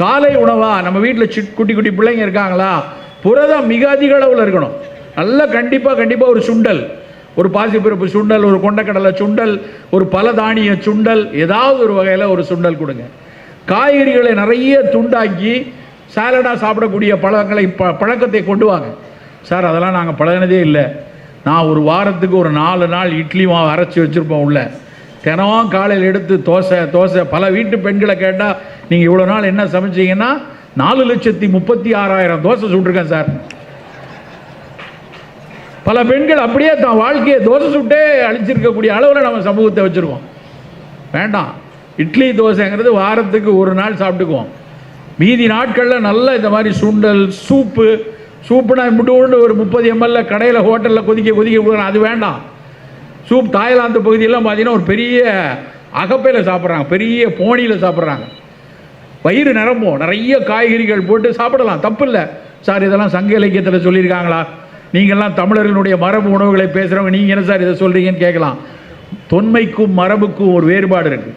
காலை உணவா? நம்ம வீட்டில் சி குட்டி குட்டி பிள்ளைங்க இருக்காங்களா? புரதம் மிக அதிக அளவில் இருக்கணும். நல்லா கண்டிப்பாக கண்டிப்பாக ஒரு சுண்டல். ஒரு பாசிப்பருப்பு சுண்டல் ஒரு கொண்டக்கடலை சுண்டல் ஒரு பல தானிய சுண்டல் ஏதாவது ஒரு வகையில் ஒரு சுண்டல் கொடுங்க. காய்கறிகளை நிறைய துண்டாக்கி சாலடாக சாப்பிடக்கூடிய பழங்களை ப பழக்கத்தை கொண்டு வாங்க. சார் அதெல்லாம் நாங்கள் பழகினதே இல்லை. நான் ஒரு வாரத்துக்கு ஒரு நாலு நாள் இட்லி மாவு அரைச்சி வச்சுருப்போம் உள்ள. தினம் காலையில் எடுத்து தோசை தோசை. பல வீட்டு பெண்களை கேட்டால் நீங்கள் இவ்வளோ நாள் என்ன சமைச்சீங்கன்னா நாலு லட்சத்தி முப்பத்தி ஆறாயிரம் தோசை சுட்டிருக்கேன் சார். பல பெண்கள் அப்படியே தான் வாழ்க்கையை தோசை சுட்டே அழிச்சிருக்கக்கூடிய அளவில் நம்ம சமூகத்தை வச்சுருக்கோம். வேண்டாம். இட்லி தோசைங்கிறது வாரத்துக்கு ஒரு நாள் சாப்பிட்டுக்குவோம். மீதி நாட்களில் நல்ல இந்த மாதிரி சுண்டல் சூப்பு. சூப்புனா முட்டு ஒரு முப்பது எம்எல்ஏ கடையில் ஹோட்டலில் கொதிக்க கொதிக்க கொடுக்குறோம் அது வேண்டாம். சூப் தாய்லாந்து பகுதியெல்லாம் பார்த்தீங்கன்னா ஒரு பெரிய அகப்பையில் சாப்பிட்றாங்க. பெரிய போனியில் சாப்பிட்றாங்க. வயிறு நிரம்பும். நிறைய காய்கறிகள் போட்டு சாப்பிடலாம். தப்பு இல்லை. சார் இதெல்லாம் சங்க இலக்கியத்தில் சொல்லியிருக்காங்களா? நீங்கள்லாம் தமிழர்களுடைய மரபு உணவுகளை பேசுகிறவங்க நீங்கள் என்ன சார் இதை சொல்கிறீங்கன்னு கேட்கலாம். தொன்மைக்கும் மரபுக்கும் ஒரு வேறுபாடு இருக்குது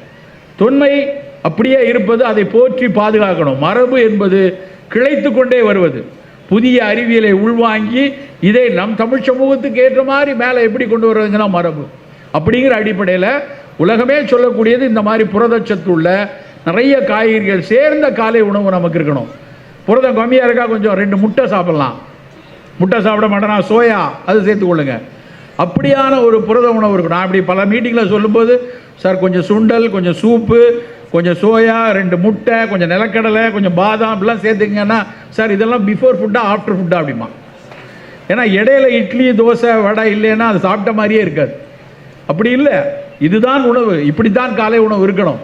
தொன்மை அப்படியே இருப்பது அதை போற்றி பாதுகாக்கணும். மரபு என்பது கிளைத்து கொண்டே வருவது. புதிய அறிவியலை உள்வாங்கி இதை நம் தமிழ் சமூகத்துக்கு ஏற்ற மாதிரி மேலே எப்படி கொண்டு வருவதுங்கன்னா மரபு. அப்படிங்கிற அடிப்படையில் உலகமே சொல்லக்கூடியது இந்த மாதிரி புரதச்சத்து உள்ள நிறைய காய்கறிகள் சேர்ந்த காலை உணவு நமக்கு இருக்கணும். புரதம் கம்மியாக இருக்கா? கொஞ்சம் ரெண்டு முட்டை சாப்பிட்லாம். முட்டை சாப்பிட மாட்டேனா? சோயா அது சேர்த்துக்கொள்ளுங்க அப்படியான ஒரு புரத உணவு இருக்கும் நான் இப்படி பல மீட்டிங்கில் சொல்லும்போது சார் கொஞ்சம் சுண்டல் கொஞ்சம் சூப்பு கொஞ்சம் சோயா ரெண்டு முட்டை கொஞ்சம் நிலக்கடலை கொஞ்சம் பாதாம் இப்படிலாம் சேர்த்துக்கங்கன்னா சார் இதெல்லாம் பிஃபோர் ஃபுட்டா ஆஃப்டர் ஃபுட்டா அப்படிமா? ஏன்னா இடையில இட்லி தோசை வடை இல்லைன்னா அது சாப்பிட்ட மாதிரியே இருக்காது. அப்படி இல்லை. இதுதான் உணவு. இப்படித்தான் காலை உணவு இருக்கணும்.